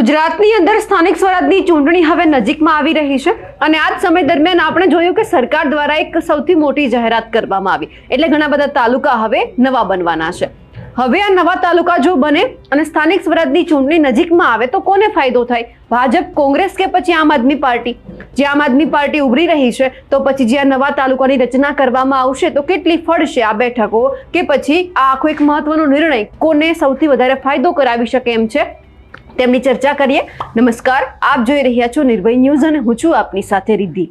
ગુજરાતની અંદર સ્થાનિક સ્વરાજની ચૂંટણી હવે નજીકમાં આવી રહી છે અને આ જ સમય દરમિયાન આપણે જોયું કે સરકાર દ્વારા એક સૌથી મોટી જાહેરાત કરવામાં આવી. એટલે ઘણા બધા તાલુકા હવે નવા બનવાના છે. હવે આ નવા તાલુકા જો બને અને સ્થાનિક સ્વરાજની ચૂંટણી નજીકમાં આવે તો કોને ફાયદો થાય? ભાજપ, કોંગ્રેસ કે પછી આમ આદમી પાર્ટી? જે આમ આદમી પાર્ટી ઉભરી રહી છે, તો પછી જે આ નવા તાલુકાની રચના કરવામાં આવશે, તો કેટલી ફળશે આ બેઠકો? કે પછી આ આખો એક મહત્વનો નિર્ણય કોને સૌથી વધારે ફાયદો કરાવી શકે એમ છે? તેમની ચર્ચા કરીએ. નમસ્કાર, આપ જોઈ રહ્યા છો નિર્ભય ન્યૂઝ અને હું છું આપની સાથે રિદ્ધિ.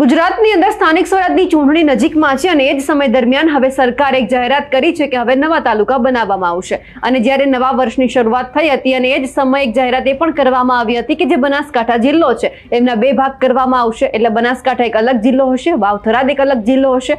ગુજરાતની અંદર સ્થાનિક સ્વરાજની ચૂંટણી નજીકમાં છે અને એ જ સમય દરમિયાન હવે સરકારે એક જાહેરાત કરી છે કે હવે નવા તાલુકા બનાવવામાં આવશે. અને જ્યારે નવા વર્ષની શરૂઆત થઈ હતી અને એ જ સમયે એક જાહેરાત એ પણ કરવામાં આવી હતી કે જે બનાસકાંઠા જિલ્લો છે, એમના બે ભાગ કરવામાં આવશે. એટલે બનાસકાંઠા એક અલગ જિલ્લો હશે, વાવથરાદ એક અલગ જિલ્લો હશે.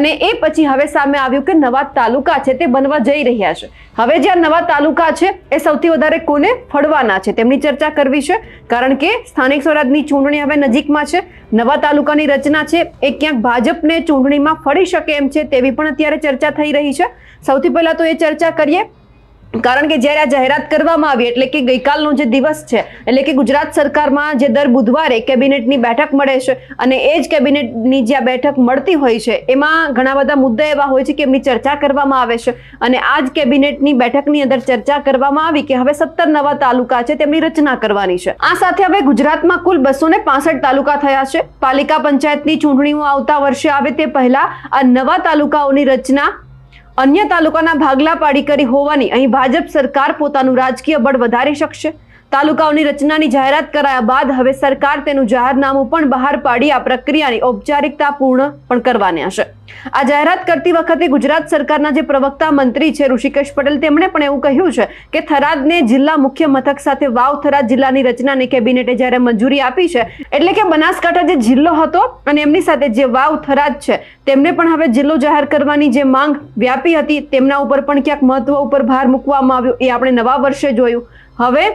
અને એ પછી હવે સામે આવ્યું કે નવા તાલુકા છે તે બનવા જઈ રહ્યા છે. હવે જ્યાં નવા તાલુકા છે, એ સૌથી વધારે કોને ફળવાના છે? તેમની ચર્ચા કરવી છે. કારણ કે સ્થાનિક સ્વરાજની ચૂંટણી હવે નજીકમાં છે. નવા તાલુકાની રચના છે. એ ક્યાંક ભાજપને ચૂંટણીમાં ફળી શકે એમ છે તેવી પણ અત્યારે ચર્ચા થઈ રહી છે. સૌથી પહેલા તો એ ચર્ચા કરીએ. કારણ કે જ્યારે આ જાહેરાત કરવામાં આવી, એટલે કે ગઈકાલનો જે દિવસ છે, એટલે કે ગુજરાત સરકારમાં જે દર બુધવારે કેબિનેટની બેઠક મળે છે અને એ જ કેબિનેટની જે આ બેઠક મળતી હોય છે, એમાં ઘણા બધા મુદ્દા એવા હોય છે કે એમની ચર્ચા કરવામાં આવે છે. અને આ જ કેબિનેટની બેઠકની અંદર ચર્ચા કરવામાં આવી કે હવે સત્તર નવા તાલુકા છે તેમની રચના કરવાની છે. આ સાથે હવે ગુજરાતમાં કુલ બસો તાલુકા થયા છે. પાલિકા પંચાયતની ચૂંટણીઓ આવતા વર્ષે આવે તે પહેલા આ નવા તાલુકાઓની રચના અન્ય તાલુકાના ભાગલા પાડી કરી હોવાની અહીં ભાજપ સરકાર પોતાનું રાજકીય બળ વધારી શકશે? તાલુકાઓની રચનાની જાહેરાત કરાયા બાદ હવે સરકાર તેનું જાહેરનામું પણ બહાર પાડી આ પ્રક્રિયાની ઔપચારિકતા પૂર્ણ પણ કરવાની હશે આ જાહેરાત કરતી વખતે ગુજરાત સરકારના જે પ્રવક્તા મંત્રી છે ઋષિકેશ પટેલ, તેમણે પણ એવું કહ્યું છે કે થરાદને જિલ્લા મુખ્ય મથક સાથે વાવ થરાદ જિલ્લાની રચનાને કેબિનેટે જ્યારે મંજૂરી આપી છે, એટલે કે બનાસકાંઠા જે જિલ્લો હતો અને એમની સાથે જે વાવ થરાદ છે, તેમને પણ હવે જિલ્લો જાહેર કરવાની જે માંગ વ્યાપી હતી, તેમના ઉપર પણ ક્યાંક મહત્વ ઉપર ભાર મૂકવામાં આવ્યો, એ આપણે નવા વર્ષે જોયું. હવે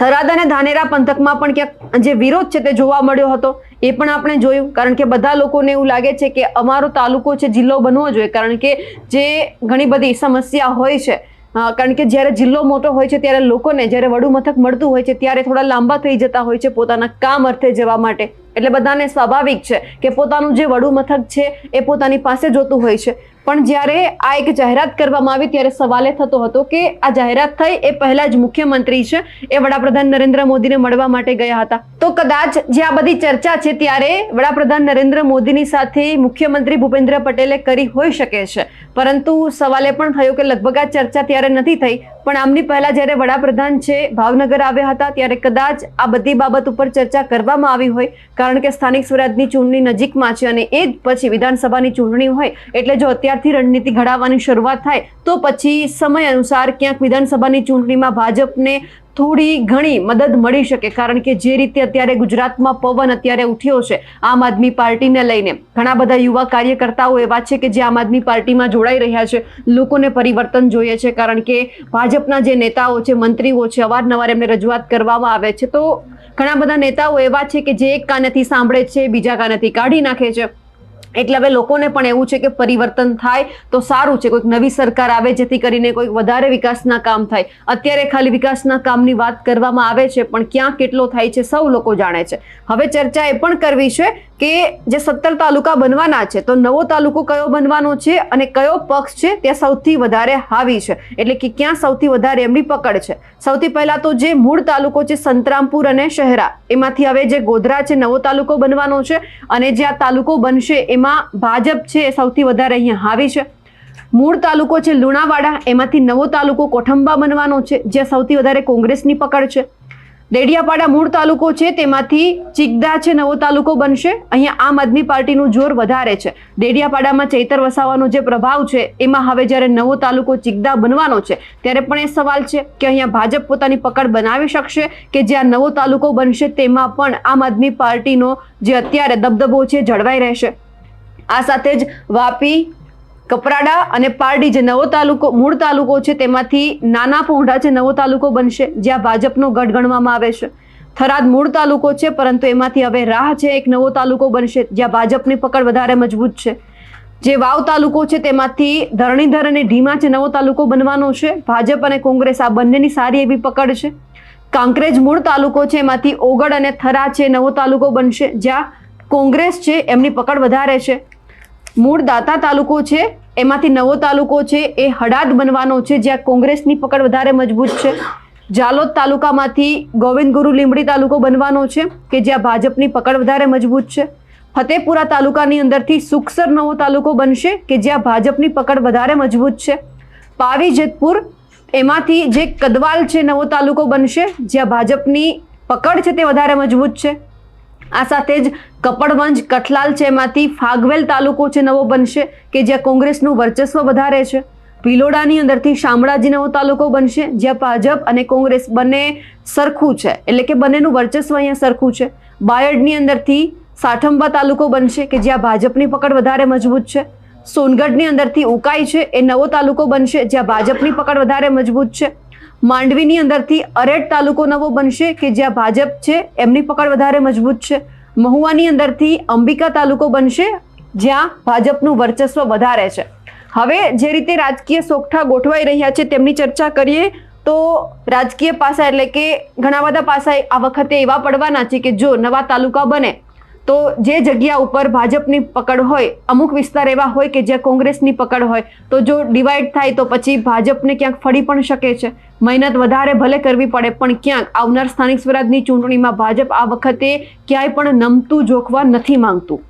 થરાદ અને ધાનેરા પંથકમાં પણ ક્યાંક જે વિરોધ છે તે જોવા મળ્યો હતો, એ પણ આપણે જોયું. કારણ કે બધા લોકોને એવું લાગે છે કે અમારો તાલુકો છે, જિલ્લો બનવો જોઈએ. કારણ કે જે ઘણી બધી સમસ્યા હોય છે કારણ કે જ્યારે જિલ્લો મોટો હોય છે ત્યારે લોકોને જ્યારે વડુ મથક મળતું હોય છે ત્યારે થોડા લાંબા થઈ જતા હોય છે પોતાના કામ અર્થે જવા માટે. એટલે બધાને સ્વાભાવિક છે કે પોતાનું જે વડુ મથક છે એ પોતાની પાસે જોતું હોય છે. પણ જ્યારે આ એક જાહેરાત કરવામાં આવી ત્યારે સવાલે થતો હતો કે આ જાહેરાત થઈ એ પહેલા જ મુખ્યમંત્રી છે એ વડાપ્રધાન નરેન્દ્ર મોદીને મળવા માટે ગયા હતા. તો કદાચ જે આ બધી ચર્ચા છે ત્યારે વડાપ્રધાન નરેન્દ્ર મોદીની સાથે મુખ્યમંત્રી ભૂપેન્દ્ર પટેલે કરી હોઈ શકે છે. પરંતુ સવાલ પણ થયો કે લગભગ આ ચર્ચા ત્યારે નથી થઈ. પણ આમની પહેલા જ્યારે વડાપ્રધાન છે, ભાવનગર આવ્યા હતા, ત્યારે કદાચ આ બધી બાબત ઉપર ચર્ચા કરવામાં આવી હોય, કારણ કે સ્થાનિક સ્વરાજની ચૂંટણી નજીકમાં છે અને એ જ પછી વિધાનસભાની ચૂંટણી હોય, એટલે જો અત્યારથી રણનીતિ ઘડાવવાની શરૂઆત થાય, તો પછી સમય અનુસાર ક્યાંક વિધાનસભાની ચૂંટણીમાં ભાજપને થોડી ઘણી મદદ મળી શકે, કારણ કે જે રીતે અત્યારે ગુજરાતમાં પવન અત્યારે ઉઠ્યો છે, આમ આદમી પાર્ટીને લઈને. ઘણા બધા યુવા કાર્યકર્તાઓ એવા છે કે જે આમ આદમી પાર્ટીમાં જોડાઈ રહ્યા છે, લોકોને પરિવર્તન જોઈએ છે, કારણ કે ભાજપના જે નેતાઓ છે, મંત્રીઓ છે, અવારનવાર એમને રજૂઆત કરવામાં આવે છે. તો ઘણા બધા નેતાઓ એવા છે કે જે એક કાનેથી સાંભળે છે, બીજા કાનેથી કાઢી નાખે છે. એટલે હવે લોકોને પણ એવું છે કે પરિવર્તન થાય તો સારું છે. કોઈક નવી સરકાર આવે જેથી કરીને કોઈક વધારે વિકાસના કામ થાય. અત્યારે ખાલી વિકાસના કામની વાત કરવામાં આવે છે, પણ ક્યાં કેટલો થાય છે સૌ લોકો જાણે છે. હવે ચર્ચા એ પણ કરવી છે કે જે સત્તર તાલુકા બનવાના છે, તો નવો તાલુકો કયો બનવાનો છે અને કયો પક્ષ છે ત્યાં સૌથી વધારે હાવી છે. એટલે કે ક્યાં સૌથી વધારે એમની પકડ છે. સૌથી પહેલા તો જે મૂળ તાલુકો છે સંતરામપુર અને શહેરા, એમાંથી હવે જે ગોધરા છે નવો તાલુકો બનવાનો છે અને જે આ તાલુકો બનશે એમાં ભાજપ છે એ સૌથી વધારે અહીંયા હાવી છે. મૂળ તાલુકો છે લુણાવાડા, એમાંથી નવો તાલુકો કોઠંબા બનવાનો છે જ્યાં સૌથી વધારે કોંગ્રેસની પકડ છે. ડેડિયાપાડા મૂળ તાલુકો છે, તેમાંથી ચિગદા છે, નવો તાલુકો બનશે. અહીંયા આમ આદમી પાર્ટીનું જોર વધારે છે. ડેડિયાપાડામાં ચૈતર વસાવાનો જે પ્રભાવ છે, એમાં હવે જ્યારે નવો તાલુકો ચિગદા બનવાનો છે, ત્યારે પણ એ સવાલ છે કે અહીંયા ભાજપ પોતાની પકડ બનાવી શકશે કે જે નવો તાલુકો બનશે, તેમાં પણ આમ આદમી પાર્ટીનો જે અત્યારે દબદબો છે, જળવાઈ રહેશે. આ સાથે જ વાપી, કપરાડા અને પારડી જે નવો તાલુકો, મૂળ તાલુકો છે, તેમાંથી નાના પોંઢા છે નવો તાલુકો બનશે, જ્યાં ભાજપનો ગઢ ગણવામાં આવે છે. થરાદ મૂળ તાલુકો છે, પરંતુ એમાંથી હવે રાહ છે, એક નવો તાલુકો બનશે, જ્યાં ભાજપની પકડ વધારે મજબૂત છે. જે વાવ તાલુકો છે, તેમાંથી ધરણીધર અને ઢીમા છે નવો તાલુકો બનવાનો છે, ભાજપ અને કોંગ્રેસ આ બંનેની સારી એવી પકડ છે. કાંકરેજ મૂળ તાલુકો છે, એમાંથી ઓગળ અને થરા છે નવો તાલુકો બનશે, જ્યાં કોંગ્રેસ છે, એમની પકડ વધારે છે. મૂળ દાતા તાલુકો છે, એમાંથી નવો તાલુકો છે, એ હડાદ બનવાનો છે, જ્યાં કોંગ્રેસની પકડ વધારે મજબૂત છે. જાલોદ તાલુકામાંથી ગોવિંદ ગુરુ લીંબડી તાલુકો બનવાનો છે, કે જ્યાં ભાજપની પકડ વધારે મજબૂત છે. ફતેપુરા તાલુકાની અંદરથી સુખસર નવો તાલુકો બનશે, કે જ્યાં ભાજપની પકડ વધારે મજબૂત છે. પાવી જેતપુર, એમાંથી જે કદવાલ છે, નવો તાલુકો બનશે, જ્યાં ભાજપની પકડ છે તે વધારે મજબૂત છે. આ સાથે જ કપડવંજ, કઠલાલ છે એમાંથી ફાગવેલ તાલુકો છે નવો બનશે કે જ્યાં કોંગ્રેસનું વર્ચસ્વ વધારે છે. ભિલોડાની અંદરથી શામળાજી નવો તાલુકો બનશે, જ્યાં ભાજપ અને કોંગ્રેસ બંને સરખું છે. એટલે કે બંનેનું વર્ચસ્વ અહીંયા સરખું છે. બાયડની અંદરથી સાઠંબા તાલુકો બનશે કે જ્યાં ભાજપની પકડ વધારે મજબૂત છે. સોનગઢની અંદરથી ઉકાઈ છે એ નવો તાલુકો બનશે જ્યાં ભાજપની પકડ વધારે મજબૂત છે. માંડવીની અંદરથી અરેડ તાલુકો નવો બનશે કે જ્યાં ભાજપ છે, એમની પકડ વધારે મજબૂત છે. મહુવાની અંદરથી અંબિકા તાલુકો બનશે, જ્યાં ભાજપનું વર્ચસ્વ વધારે છે. હવે જે રીતે રાજકીય સોગઠા ગોઠવાઈ રહ્યા છે તેમની ચર્ચા કરીએ, તો રાજકીય પાસા એટલે કે ઘણા બધા પાસા આ વખતે એવા પડવાના છે કે જો નવા તાલુકા બને તો જે જગ્યા ઉપર ભાજપની પકડ હોય, અમુક વિસ્તાર એવા હોય કે જ્યાં કોંગ્રેસની પકડ હોય, તો જો ડિવાઈડ થાય તો પછી ભાજપને ક્યાંક ફળી પણ શકે છે. મહેનત વધારે ભલે કરવી પડે, પણ ક્યાંક આવનાર સ્થાનિક સ્વરાજની ચૂંટણીમાં ભાજપ આ વખતે ક્યાંય પણ નમતું, જોખવા નથી માંગતું.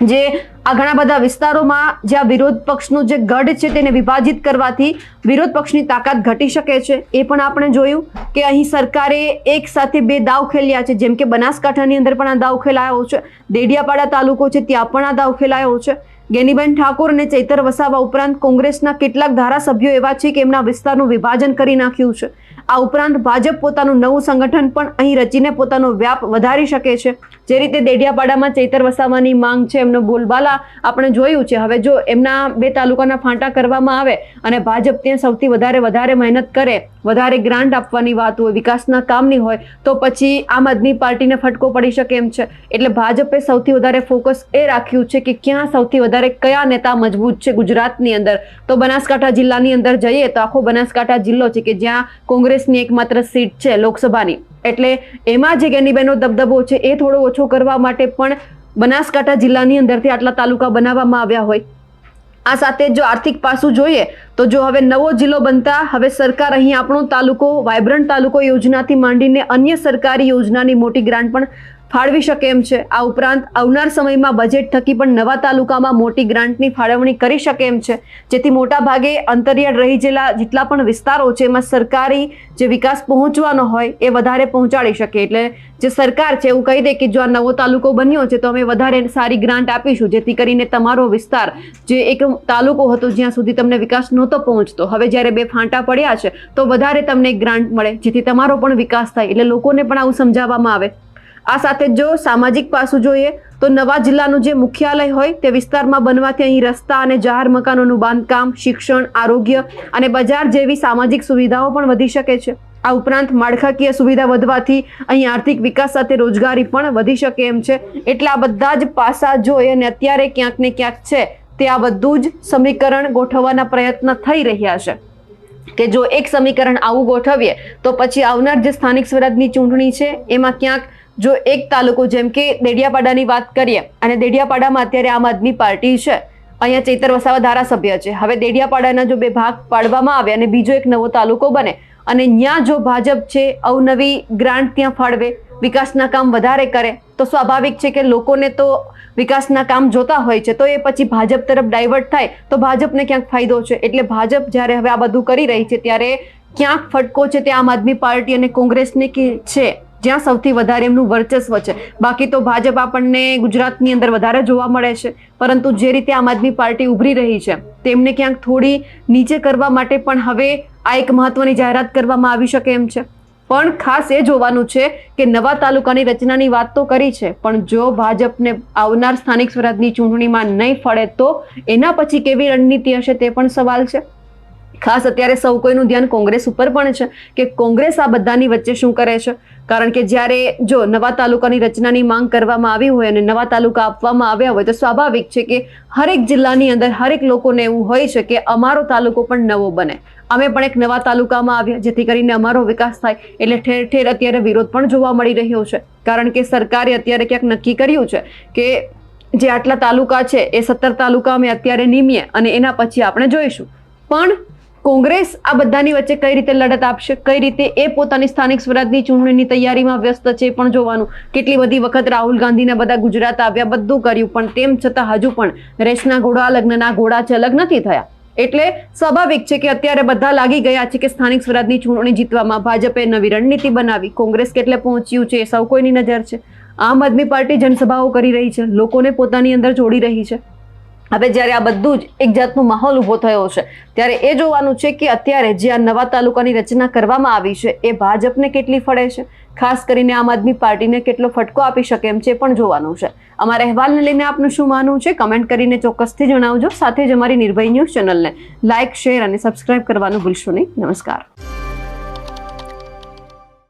જે આ ઘણા બધા વિસ્તારોમાં જ્યાં વિરોધ પક્ષનું જે ગઢ છે તેને વિભાજિત કરવાથી વિરોધ પક્ષની તાકાત ઘટી શકે છે. એ પણ આપણે જોયું કે અહીં સરકારે એક સાથે બે દાવ ખેલ્યા છે. જેમ કે બનાસકાંઠાની અંદર પણ આ દાવ ખેલાયો છે. દેડિયાપાડા તાલુકો છે ત્યાં પણ આ દાવ ખેલાયો છે. ગેનીબેન ઠાકોર અને ચૈતર વસાવા ઉપરાંત કોંગ્રેસના કેટલાક ધારાસભ્યો એવા છે કે એમના વિસ્તારનું વિભાજન કરી નાખ્યું છે. આ ઉપરાંત ભાજપ પોતાનું નવું સંગઠન પણ અહીં રચીને પોતાનો વ્યાપ વધારી શકે છે. જે રીતે દેડિયાપાડામાં ચૈતર વસાવાની માંગ છે, એમનો બોલબાલા આપણે જોયું છે. હવે જો એમના બે તાલુકાના ફાંટા કરવામાં આવે અને ભાજપ ત્યાં સૌથી વધારે વધારે મહેનત કરે, વધારે ગ્રાન્ટ આપવાની વાત હોય, વિકાસના કામની હોય, તો પછી આમ આદમી પાર્ટીને ફટકો પડી શકે એમ છે. એટલે ભાજપે સૌથી વધારે ફોકસ એ રાખ્યું છે કે ક્યાં સૌથી વધારે કયા નેતા મજબૂત છે ગુજરાતની અંદર. તો બનાસકાંઠા જિલ્લાની અંદર જઈએ તો આખો બનાસકાંઠા જિલ્લો છે કે જ્યાં કોંગ્રેસની એકમાત્ર સીટ છે લોકસભાની. એટલે એમાં જે ગેનીબેનો દબદબો છે એ થોડો ઓછો કરવા માટે પણ બનાસકાંઠા જિલ્લાની અંદરથી આટલા તાલુકા બનાવવામાં આવ્યા હોય. આ સાથે જો આર્થિક પાસું જોઈએ તો જો હવે નવો જિલ્લો બનતા હવે સરકાર અહીં આપણો તાલુકો, વાયબ્રન્ટ તાલુકો યોજનાથી માંડીને અન્ય સરકારી યોજનાની મોટી ગ્રાન્ટ પણ ફાળવી શકે એમ છે. આ ઉપરાંત આવનાર સમયમાં બજેટ થકી પણ નવા તાલુકામાં મોટી ગ્રાન્ટની ફાળવણી કરી શકે એમ છે. જેથી મોટા ભાગે અંતરિયાળ રહી જેલા જેટલા પણ વિસ્તારો છે, એમાં સરકારી જે વિકાસ પહોંચવાનો હોય એ વધારે પહોંચાડી શકે. એટલે જે સરકાર છે, એવું કહી દે કે જો આ નવો તાલુકો બન્યો છે, તો અમે વધારે સારી ગ્રાન્ટ આપીશું. જેથી કરીને તમારો વિસ્તાર જે એક તાલુકો હતો, જ્યાં સુધી તમને વિકાસ નહોતો પહોંચતો. હવે જ્યારે બે ફાંટા પડ્યા છે, તો વધારે તમને ગ્રાન્ટ મળે, જેથી તમારો પણ વિકાસ થાય. એટલે લોકોને પણ આવું સમજાવવામાં આવે. આ સાથે જો સામાજિક પાસું જોઈએ, તો નવા જિલ્લાનું જે મુખ્યાલય હોય તે વિસ્તારમાં બનવાથી અહીં રસ્તા અને જાહેર મકાનોનું બાંધકામ, શિક્ષણ, આરોગ્ય અને બજાર જેવી સામાજિક સુવિધાઓ પણ વધી શકે છે. આ ઉપરાંત માળખાકીય સુવિધા વધવાથી અહીં આર્થિક વિકાસ સાથે રોજગારી પણ વધી શકે એમ છે. એટલે આ બધા જ પાસા જોઈ અને અત્યારે ક્યાંક ને ક્યાંક છે તે આ બધું જ સમીકરણ ગોઠવવાના પ્રયત્ન થઈ રહ્યા છે. કે જો એક સમીકરણ આવું ગોઠવીએ, તો પછી આવનાર જે સ્થાનિક સ્વરાજની ચૂંટણી છે, એમાં ક્યાંક જો એક તાલુકો જેમ કે દેડિયાપાડાની વાત કરીએ, અને દેડિયાપાડામાં અત્યારે આમ આદમી પાર્ટી છે, અહીંયા ચૈતર વસાવા ધારાસભ્ય છે. હવે દેડિયાપાડાના જો બે ભાગ પાડવામાં આવે અને બીજો એક નવો તાલુકો બને, અને ત્યાં જો ભાજપ છે, અવનવી ગ્રાન્ટ ત્યાં ફાળવે, વિકાસના કામ વધારે કરે, તો સ્વાભાવિક છે કે લોકોને તો વિકાસના કામ જોતા હોય છે, તો એ પછી ભાજપ તરફ ડાયવર્ટ થાય, તો ભાજપને ક્યાંક ફાયદો છે. એટલે ભાજપ જ્યારે હવે આ બધું કરી રહી છે, ત્યારે ક્યાંક ફટકો છે તે આમ આદમી પાર્ટી અને કોંગ્રેસને કે છે. જ્યાં સૌથી વધારે એમનું વર્ચસ્વ છે. બાકી તો ભાજપ આપણને ગુજરાતની અંદર વધારે જોવા મળે છે. પરંતુ જે રીતે આમ આદમી પાર્ટી ઉભરી રહી છે, તેમને ક્યાંક થોડી નીચે કરવા માટે પણ હવે આ એક મહત્વની જાહેરાત કરવામાં આવી શકે એમ છે. પણ ખાસ એ જોવાનું છે કે નવા તાલુકાની રચનાની વાત તો કરી છે, પણ જો ભાજપને આવનાર સ્થાનિક સ્વરાજની ચૂંટણીમાં નહીં ફળે તો એના પછી કેવી રણનીતિ હશે તે પણ સવાલ છે. ખાસ અત્યારે સૌ કોઈનું ધ્યાન કોંગ્રેસ ઉપર પણ છે કે કોંગ્રેસ આ બધાની વચ્ચે શું કરે છે? કારણ કે જ્યારે જો નવા તાલુકાની રચનાની માંગ કરવામાં આવી હોય અને નવા તાલુકા આપવામાં આવ્યા હોય તો સ્વાભાવિક છે કે હરેક જિલ્લાની અંદર હરેક લોકોને એવું હોય છે કે અમારો તાલુકો પણ નવો બને. અમે પણ એક નવા તાલુકામાં આવ્યા, જેથી કરીને અમારો વિકાસ થાય એટલે ઠેર ઠેર અત્યારે વિરોધ પણ જોવા મળી રહ્યો છે. કારણ કે સરકારે અત્યારે ક્યાંક નક્કી કર્યું છે કે જે આટલા તાલુકા છે એ સત્તર તાલુકા અમે અત્યારે નીમીએ અને એના પછી આપણે જોઈશું. પણ કોંગ્રેસ આ બધાની વચ્ચે કઈ રીતે લડત આપશે? કઈ રીતે એ પોતાની સ્થાનિક સ્વરાજની ચૂંટણીની તૈયારીમાં વ્યસ્ત છે પણ જોવાનું. કેટલી બધી વખત રાહુલ ગાંધીને બધા ગુજરાત આવ્યા, બધું કર્યું, પણ તેમ છતાં હજુ પણ રેસના ઘોડા, લગ્નના ઘોડા છે, અલગ નથી થયા. એટલે સ્વાભાવિક છે કે અત્યારે બધા લાગી ગયા છે કે સ્થાનિક સ્વરાજની ચૂંટણી જીતવામાં ભાજપે નવી રણનીતિ બનાવી. કોંગ્રેસ કેટલે પહોંચ્યું છે એ સૌ કોઈની નજર છે. આમ આદમી પાર્ટી જનસભાઓ કરી રહી છે. લોકોને પોતાની અંદર જોડી રહી છે. હવે જ્યારે આ બધું જ એક જાતનો માહોલ ઊભો થયો છે, ત્યારે એ જોવાનું છે કે અત્યારે જે આ નવા તાલુકાની રચના કરવામાં આવી છે, એ ભાજપને કેટલી ફળે છે? ખાસ કરીને આમ આદમી પાર્ટીને કેટલો ફટકો આપી શકે એમ છે પણ જોવાનું છે. અમારા અહેવાલને લઈને આપનું શું માનવું છે? કમેન્ટ કરીને ચોક્કસથી જણાવજો. સાથે જ અમારી નિર્ભય ન્યૂઝ ચેનલને લાઇક શેર અને સબસ્ક્રાઇબ કરવાનું ભૂલશો નહીં. નમસ્કાર.